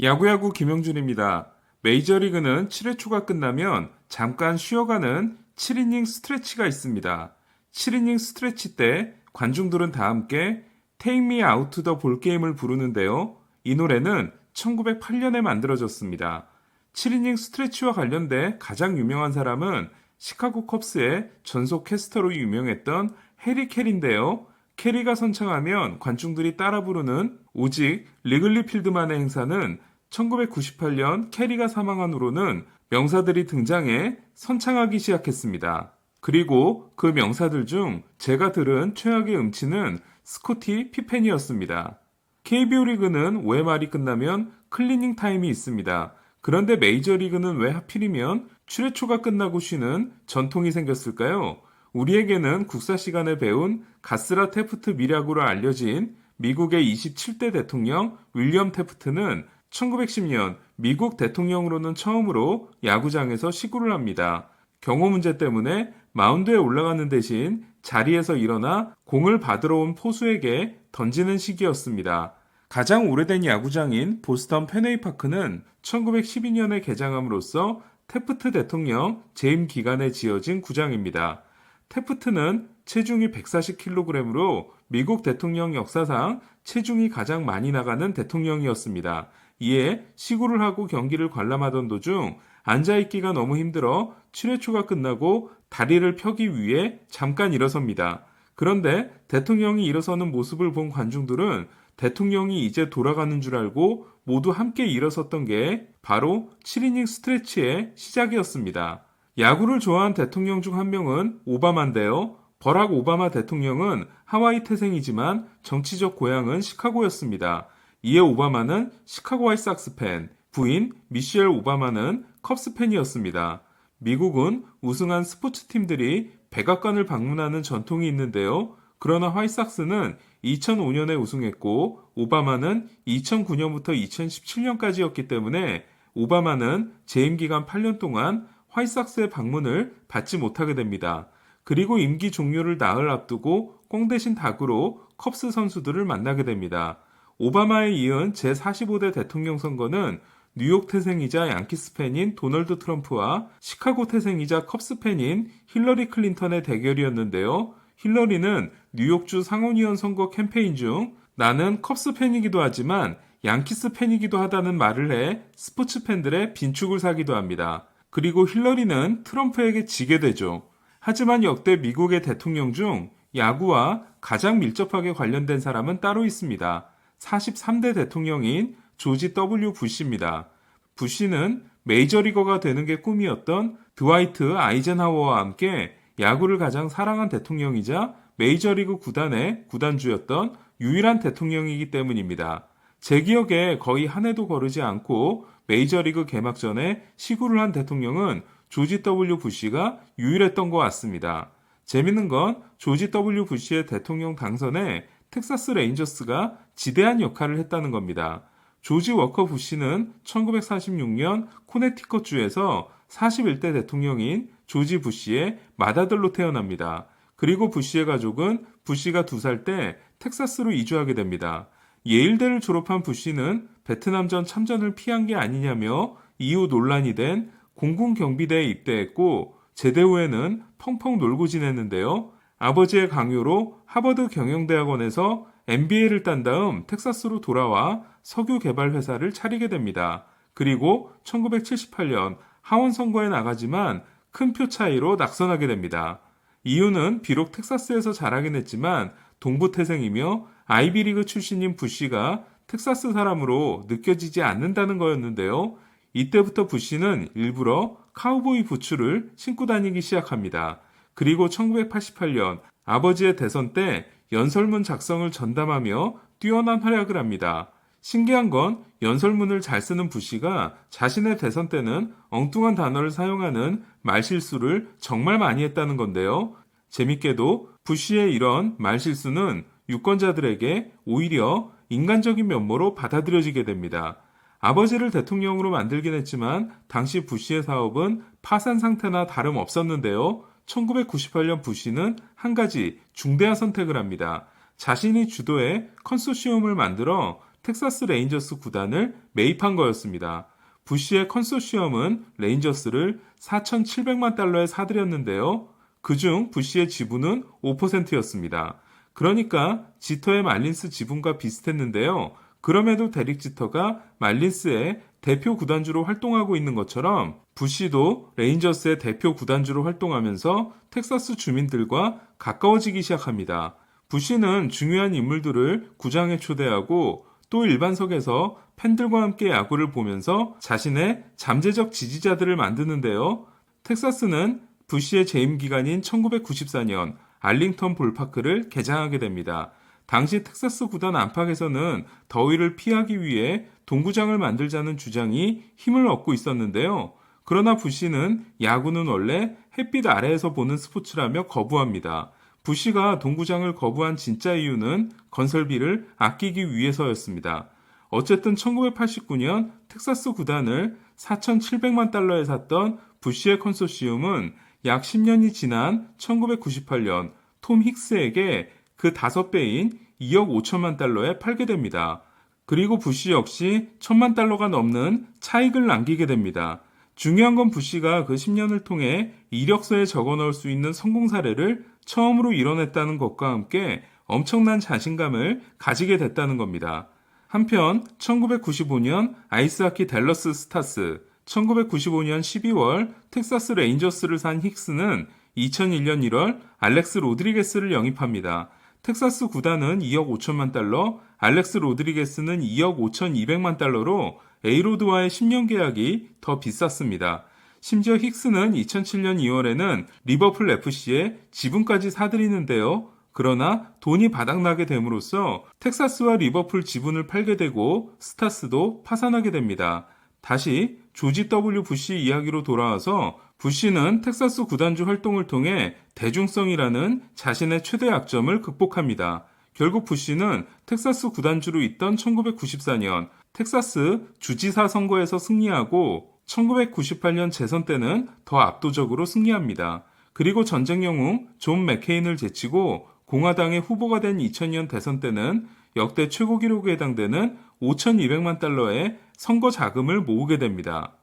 야구야구 김영준입니다. 메이저리그는 7회 초가 끝나면 잠깐 쉬어가는 7이닝 스트레치가 있습니다. 7이닝 스트레치 때 관중들은 다 함께 Take Me Out the Ball Game을 부르는데요. 이 노래는 1908년에 만들어졌습니다. 7이닝 스트레치와 관련돼 가장 유명한 사람은 시카고 컵스의 전속 캐스터로 유명했던 해리 캐리인데요. 캐리가 선창하면 관중들이 따라 부르는 오직 리글리 필드만의 행사는 1998년 캐리가 사망한 후로는 명사들이 등장해 선창하기 시작했습니다. 그리고 그 명사들 중 제가 들은 최악의 음치는 스코티 피펜이었습니다. KBO 리그는 5회 말이 끝나면 클리닝 타임이 있습니다. 그런데 메이저리그는 왜 하필이면 출애초가 끝나고 쉬는 전통이 생겼을까요? 우리에게는 국사 시간에 배운 가스라 테프트 미략으로 알려진 미국의 27대 대통령 윌리엄 테프트는 1910년 미국 대통령으로는 처음으로 야구장에서 시구를 합니다. 경호 문제 때문에 마운드에 올라가는 대신 자리에서 일어나 공을 받으러 온 포수에게 던지는 시기였습니다. 가장 오래된 야구장인 보스턴 페네이 파크는 1912년에 개장함으로써 테프트 대통령 재임 기간에 지어진 구장입니다. 테프트는 체중이 140kg으로 미국 대통령 역사상 체중이 가장 많이 나가는 대통령이었습니다. 이에 시구를 하고 경기를 관람하던 도중 앉아있기가 너무 힘들어 7회초가 끝나고 다리를 펴기 위해 잠깐 일어섭니다. 그런데 대통령이 일어서는 모습을 본 관중들은 대통령이 이제 돌아가는 줄 알고 모두 함께 일어섰던 게 바로 7이닝 스트레치의 시작이었습니다. 야구를 좋아한 대통령 중 한 명은 오바마인데요. 버락 오바마 대통령은 하와이 태생이지만 정치적 고향은 시카고였습니다. 이에 오바마는 시카고 화이삭스 팬, 부인 미셸 오바마는 컵스 팬이었습니다. 미국은 우승한 스포츠 팀들이 백악관을 방문하는 전통이 있는데요. 그러나 화이삭스는 2005년에 우승했고 오바마는 2009년부터 2017년까지였기 때문에 오바마는 재임 기간 8년 동안 화이삭스의 방문을 받지 못하게 됩니다. 그리고 임기 종료를 나흘 앞두고 꽁 대신 닭으로 컵스 선수들을 만나게 됩니다. 오바마에 이은 제45대 대통령 선거는 뉴욕 태생이자 양키스 팬인 도널드 트럼프와 시카고 태생이자 컵스 팬인 힐러리 클린턴의 대결이었는데요. 힐러리는 뉴욕주 상원의원 선거 캠페인 중 나는 컵스 팬이기도 하지만 양키스 팬이기도 하다는 말을 해 스포츠 팬들의 빈축을 사기도 합니다. 그리고 힐러리는 트럼프에게 지게 되죠. 하지만 역대 미국의 대통령 중 야구와 가장 밀접하게 관련된 사람은 따로 있습니다. 43대 대통령인 조지 W. 부시입니다. 부시는 메이저리거가 되는 게 꿈이었던 드와이트 아이젠하워와 함께 야구를 가장 사랑한 대통령이자 메이저리그 구단의 구단주였던 유일한 대통령이기 때문입니다. 제 기억에 거의 한 해도 거르지 않고 메이저리그 개막 전에 시구를 한 대통령은 조지 W. 부시가 유일했던 것 같습니다. 재밌는 건 조지 W. 부시의 대통령 당선에 텍사스 레인저스가 지대한 역할을 했다는 겁니다. 조지 워커 부시는 1946년 코네티컷주에서 41대 대통령인 조지 부시의 맏아들로 태어납니다. 그리고 부시의 가족은 부시가 두살때 텍사스로 이주하게 됩니다. 예일대를 졸업한 부시는 베트남전 참전을 피한 게 아니냐며 이후 논란이 된 공군 경비대에 입대했고 제대 후에는 펑펑 놀고 지냈는데요. 아버지의 강요로 하버드 경영대학원에서 MBA를 딴 다음 텍사스로 돌아와 석유 개발 회사를 차리게 됩니다. 그리고 1978년 하원 선거에 나가지만 큰 표 차이로 낙선하게 됩니다. 이유는 비록 텍사스에서 자라긴 했지만 동부 태생이며 아이비리그 출신인 부시가 텍사스 사람으로 느껴지지 않는다는 거였는데요. 이때부터 부시는 일부러 카우보이 부츠를 신고 다니기 시작합니다. 그리고 1988년 아버지의 대선 때 연설문 작성을 전담하며 뛰어난 활약을 합니다. 신기한 건 연설문을 잘 쓰는 부시가 자신의 대선 때는 엉뚱한 단어를 사용하는 말실수를 정말 많이 했다는 건데요. 재밌게도 부시의 이런 말실수는 유권자들에게 오히려 인간적인 면모로 받아들여지게 됩니다. 아버지를 대통령으로 만들긴 했지만 당시 부시의 사업은 파산 상태나 다름 없었는데요. 1998년 부시는 한 가지 중대한 선택을 합니다. 자신이 주도해 컨소시엄을 만들어 텍사스 레인저스 구단을 매입한 거였습니다. 부시의 컨소시엄은 레인저스를 4,700만 달러에 사들였는데요. 그중 부시의 지분은 5%였습니다. 그러니까 지터의 말린스 지분과 비슷했는데요. 그럼에도 데릭 지터가 말린스의 대표 구단주로 활동하고 있는 것처럼 부시도 레인저스의 대표 구단주로 활동하면서 텍사스 주민들과 가까워지기 시작합니다. 부시는 중요한 인물들을 구장에 초대하고 또 일반석에서 팬들과 함께 야구를 보면서 자신의 잠재적 지지자들을 만드는데요. 텍사스는 부시의 재임 기간인 1994년 알링턴 볼파크를 개장하게 됩니다. 당시 텍사스 구단 안팎에서는 더위를 피하기 위해 동구장을 만들자는 주장이 힘을 얻고 있었는데요. 그러나 부시는 야구는 원래 햇빛 아래에서 보는 스포츠라며 거부합니다. 부시가 동구장을 거부한 진짜 이유는 건설비를 아끼기 위해서였습니다. 어쨌든 1989년 텍사스 구단을 4,700만 달러에 샀던 부시의 컨소시움은 약 10년이 지난 1998년 톰 힉스에게 그 5배인 2억 5천만 달러에 팔게 됩니다. 그리고 부시 역시 1천만 달러가 넘는 차익을 남기게 됩니다. 중요한 건 부시가 그 10년을 통해 이력서에 적어 넣을 수 있는 성공 사례를 처음으로 이뤄냈다는 것과 함께 엄청난 자신감을 가지게 됐다는 겁니다. 한편 1995년 아이스하키 댈러스 스타스, 1995년 12월 텍사스 레인저스를 산 힉스는 2001년 1월 알렉스 로드리게스를 영입합니다. 텍사스 구단은 2억 5천만 달러, 알렉스 로드리게스는 2억 5천2백만 달러로 에이로드와의 10년 계약이 더 비쌌습니다. 심지어 힉스는 2007년 2월에는 리버풀 FC에 지분까지 사들이는데요. 그러나 돈이 바닥나게 됨으로써 텍사스와 리버풀 지분을 팔게 되고 스타스도 파산하게 됩니다. 다시 조지 W 부시 이야기로 돌아와서 부시는 텍사스 구단주 활동을 통해 대중성이라는 자신의 최대 약점을 극복합니다. 결국 부시는 텍사스 구단주로 있던 1994년 텍사스 주지사 선거에서 승리하고 1998년 재선 때는 더 압도적으로 승리합니다. 그리고 전쟁 영웅 존 맥케인을 제치고 공화당의 후보가 된 2000년 대선 때는 역대 최고 기록에 해당되는 5,200만 달러의 선거 자금을 모으게 됩니다.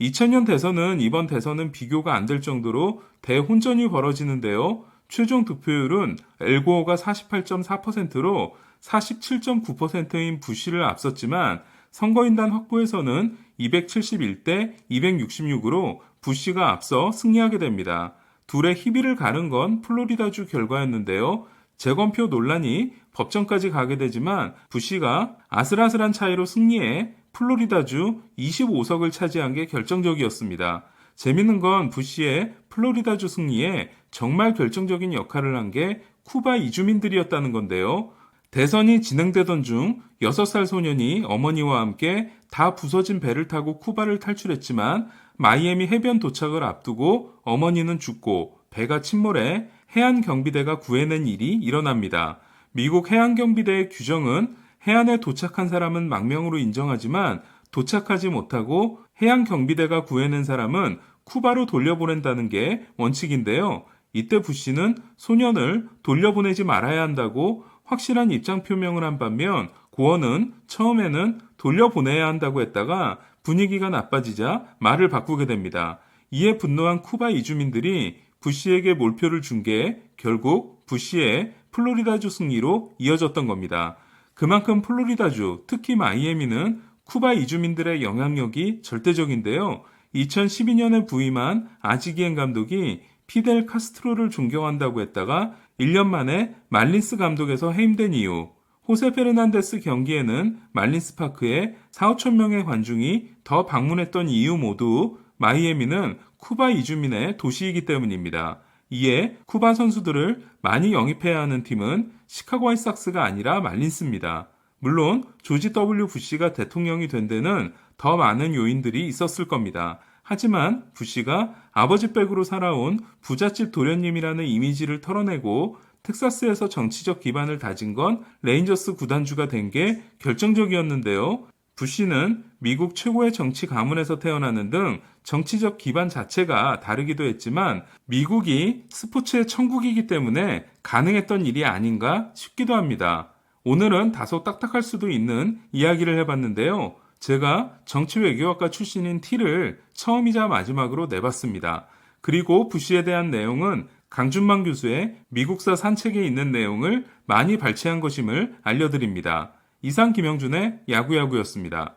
2000년 대선은 이번 대선은 비교가 안 될 정도로 대혼전이 벌어지는데요. 최종 득표율은 엘고어가 48.4%로 47.9%인 부시를 앞섰지만 선거인단 확보에서는 271대 266으로 부시가 앞서 승리하게 됩니다. 둘의 희비를 가른 건 플로리다주 결과였는데요. 재검표 논란이 법정까지 가게 되지만 부시가 아슬아슬한 차이로 승리해 플로리다주 25석을 차지한 게 결정적이었습니다. 재밌는 건 부시의 플로리다주 승리에 정말 결정적인 역할을 한 게 쿠바 이주민들이었다는 건데요. 대선이 진행되던 중 6살 소년이 어머니와 함께 다 부서진 배를 타고 쿠바를 탈출했지만 마이애미 해변 도착을 앞두고 어머니는 죽고 배가 침몰해 해안 경비대가 구해낸 일이 일어납니다. 미국 해안 경비대의 규정은 해안에 도착한 사람은 망명으로 인정하지만 도착하지 못하고 해안 경비대가 구해낸 사람은 쿠바로 돌려보낸다는 게 원칙인데요. 이때 부시는 소년을 돌려보내지 말아야 한다고 확실한 입장 표명을 한 반면 고원은 처음에는 돌려보내야 한다고 했다가 분위기가 나빠지자 말을 바꾸게 됩니다. 이에 분노한 쿠바 이주민들이 부시에게 몰표를 준 게 결국 부시의 플로리다주 승리로 이어졌던 겁니다. 그만큼 플로리다주, 특히 마이애미는 쿠바 이주민들의 영향력이 절대적인데요. 2012년에 부임한 아지기엔 감독이 피델 카스트로를 존경한다고 했다가 1년 만에 말린스 감독에서 해임된 이유, 호세 페르난데스 경기에는 말린스 파크에 4, 5천 명의 관중이 더 방문했던 이유 모두 마이애미는 쿠바 이주민의 도시이기 때문입니다. 이에 쿠바 선수들을 많이 영입해야 하는 팀은 시카고 화이삭스가 아니라 말린스입니다. 물론 조지 W 부시가 대통령이 된 데는 더 많은 요인들이 있었을 겁니다. 하지만 부시가 아버지 백으로 살아온 부잣집 도련님이라는 이미지를 털어내고 텍사스에서 정치적 기반을 다진 건 레인저스 구단주가 된 게 결정적이었는데요. 부시는 미국 최고의 정치 가문에서 태어나는 등 정치적 기반 자체가 다르기도 했지만 미국이 스포츠의 천국이기 때문에 가능했던 일이 아닌가 싶기도 합니다. 오늘은 다소 딱딱할 수도 있는 이야기를 해봤는데요. 제가 정치외교학과 출신인 T를 처음이자 마지막으로 내봤습니다. 그리고 부시에 대한 내용은 강준만 교수의 미국사 산책에 있는 내용을 많이 발췌한 것임을 알려드립니다. 이상 김영준의 야구야구였습니다.